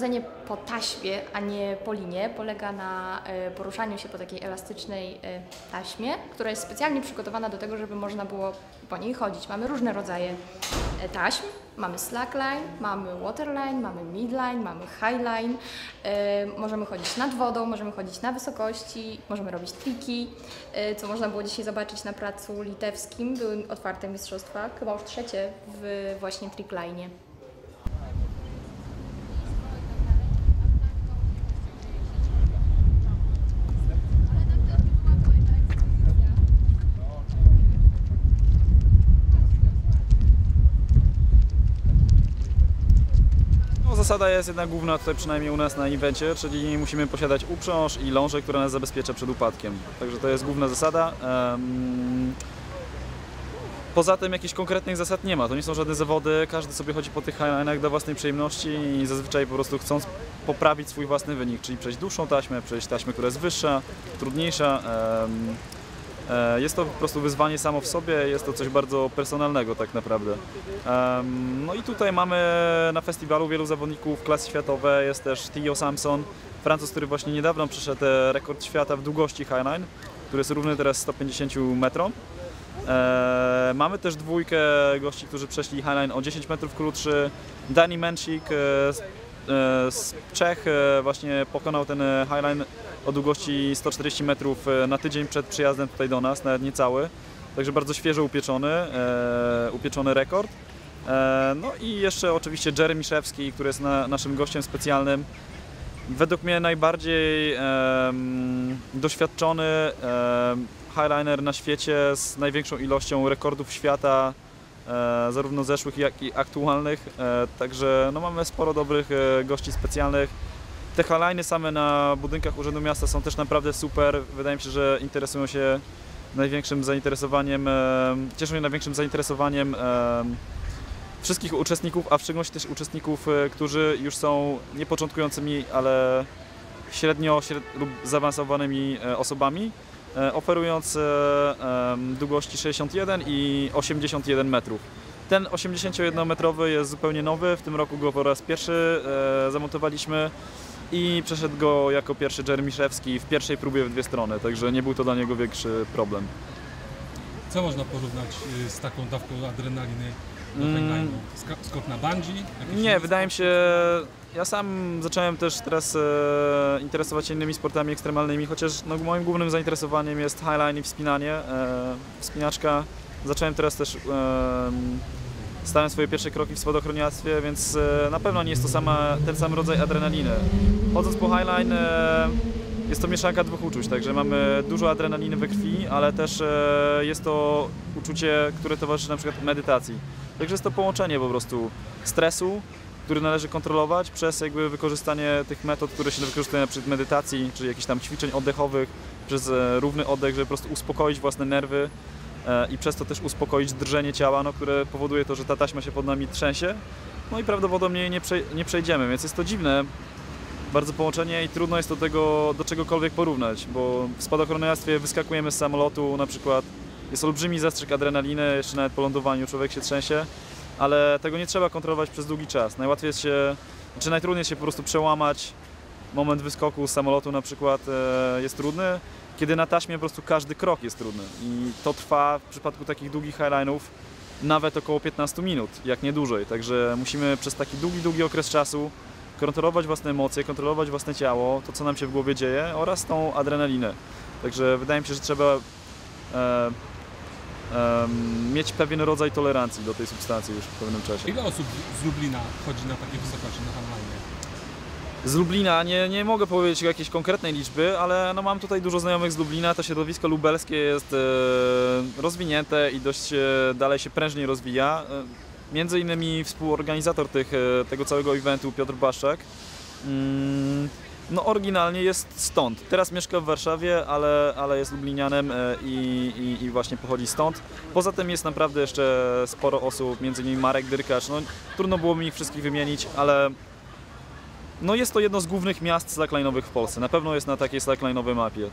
chodzenie po taśmie, a nie po linie, polega na e, poruszaniu się po takiej elastycznej e, taśmie, która jest specjalnie przygotowana do tego, żeby można było po niej chodzić. Mamy różne rodzaje e, taśm. Mamy slackline, mamy waterline, mamy midline, mamy highline. Możemy chodzić nad wodą, możemy chodzić na wysokości, możemy robić triki, co można było dzisiaj zobaczyć na placu litewskim. Były otwarte mistrzostwa, chyba już trzecie w właśnie trickline. No, zasada jest jedna główna tutaj przynajmniej u nas na evencie, czyli musimy posiadać uprząż i lążę, która nas zabezpiecza przed upadkiem. Także to jest główna zasada. Em, Poza tym jakichś konkretnych zasad nie ma, to nie są żadne zawody, każdy sobie chodzi po tych highlinach do własnej przyjemności i zazwyczaj po prostu chcąc poprawić swój własny wynik, czyli przejść dłuższą taśmę, przejść taśmę, która jest wyższa, trudniejsza. e, Jest to po prostu wyzwanie samo w sobie, jest to coś bardzo personalnego tak naprawdę. No i tutaj mamy na festiwalu wielu zawodników klasy światowej, jest też Theo Samson, Francuz, który właśnie niedawno przeszedł e, rekord świata w długości Highline, który jest równy teraz 150 metrom. E, mamy też dwójkę gości, którzy przeszli Highline o 10 metrów krótszy. Dani Mensik e, z, e, z Czech e, właśnie pokonał ten e, Highline o długości 140 metrów na tydzień przed przyjazdem tutaj do nas, nawet niecały. Także bardzo świeżo upieczony, upieczony rekord. No i jeszcze oczywiście Jeremy Szewski, który jest na, naszym gościem specjalnym. Według mnie najbardziej em, doświadczony em, highliner na świecie z największą ilością rekordów świata, zarówno zeszłych jak i aktualnych. E, także no, mamy sporo dobrych e, gości specjalnych. Te highliny same na budynkach Urzędu Miasta są też naprawdę super. Wydaje mi się, że interesują się największym zainteresowaniem, em, cieszą się największym zainteresowaniem em, wszystkich uczestników, a w szczególności też uczestników, e, którzy już są nie początkującymi, ale średnio śred lub zaawansowanymi e, osobami, e, oferując e, długości 61 i 81 metrów. Ten 81-metrowy jest zupełnie nowy, w tym roku go po raz pierwszy e, zamontowaliśmy i przeszedł go jako pierwszy Jeremy Szewski w pierwszej próbie w dwie strony, także nie był to dla niego większy problem. Co można porównać z taką dawką adrenaliny Mm. Skok na bungee? Nie, wydaje mi się. Ja sam zacząłem też teraz e, interesować się innymi sportami ekstremalnymi, chociaż no, moim głównym zainteresowaniem jest highline i wspinanie, e, wspinaczka. Zacząłem teraz też. E, stałem swoje pierwsze kroki w spadochroniarstwie, więc e, na pewno nie jest to sama, ten sam rodzaj adrenaliny. Chodząc po highline e, jest to mieszanka dwóch uczuć, także mamy dużo adrenaliny we krwi, ale też e, jest to uczucie, które towarzyszy na przykład medytacji. Także jest to połączenie po prostu stresu, który należy kontrolować przez jakby wykorzystanie tych metod, które się wykorzystuje przy medytacji, czy jakichś tam ćwiczeń oddechowych, przez e, równy oddech, żeby po prostu uspokoić własne nerwy e, i przez to też uspokoić drżenie ciała, no, które powoduje to, że ta taśma się pod nami trzęsie. No i prawdopodobnie nie, nie przejdziemy, więc jest to dziwne bardzo połączenie i trudno jest do tego do czegokolwiek porównać, bo w spadochroniarstwie wyskakujemy z samolotu, na przykład jest olbrzymi zastrzyk adrenaliny, jeszcze nawet po lądowaniu człowiek się trzęsie, ale tego nie trzeba kontrolować przez długi czas. Najłatwiej jest się, czy najtrudniej jest się po prostu przełamać. Moment wyskoku z samolotu na przykład e, jest trudny, kiedy na taśmie po prostu każdy krok jest trudny i to trwa w przypadku takich długich highline'ów nawet około 15 minut, jak nie dłużej. Także musimy przez taki długi, długi okres czasu kontrolować własne emocje, kontrolować własne ciało, to co nam się w głowie dzieje oraz tą adrenalinę. Także wydaje mi się, że trzeba e, em, mieć pewien rodzaj tolerancji do tej substancji już w pewnym czasie. Ile osób z Lublina chodzi na takie wysokości na Hamline? Z Lublina nie, nie mogę powiedzieć jakiejś konkretnej liczby, ale no mam tutaj dużo znajomych z Lublina. To środowisko lubelskie jest e, rozwinięte i dość e, dalej się prężnie rozwija. E, między innymi współorganizator tych, e, tego całego eventu Piotr Baszczak. Mm, no oryginalnie jest stąd. Teraz mieszka w Warszawie, ale, ale jest Lublinianem e, i, i, i właśnie pochodzi stąd. Poza tym jest naprawdę jeszcze sporo osób, między innymi Marek Dyrkacz. No, trudno było mi ich wszystkich wymienić, ale no jest to jedno z głównych miast slackline'owych w Polsce. Na pewno jest na takiej slackline'owej mapie.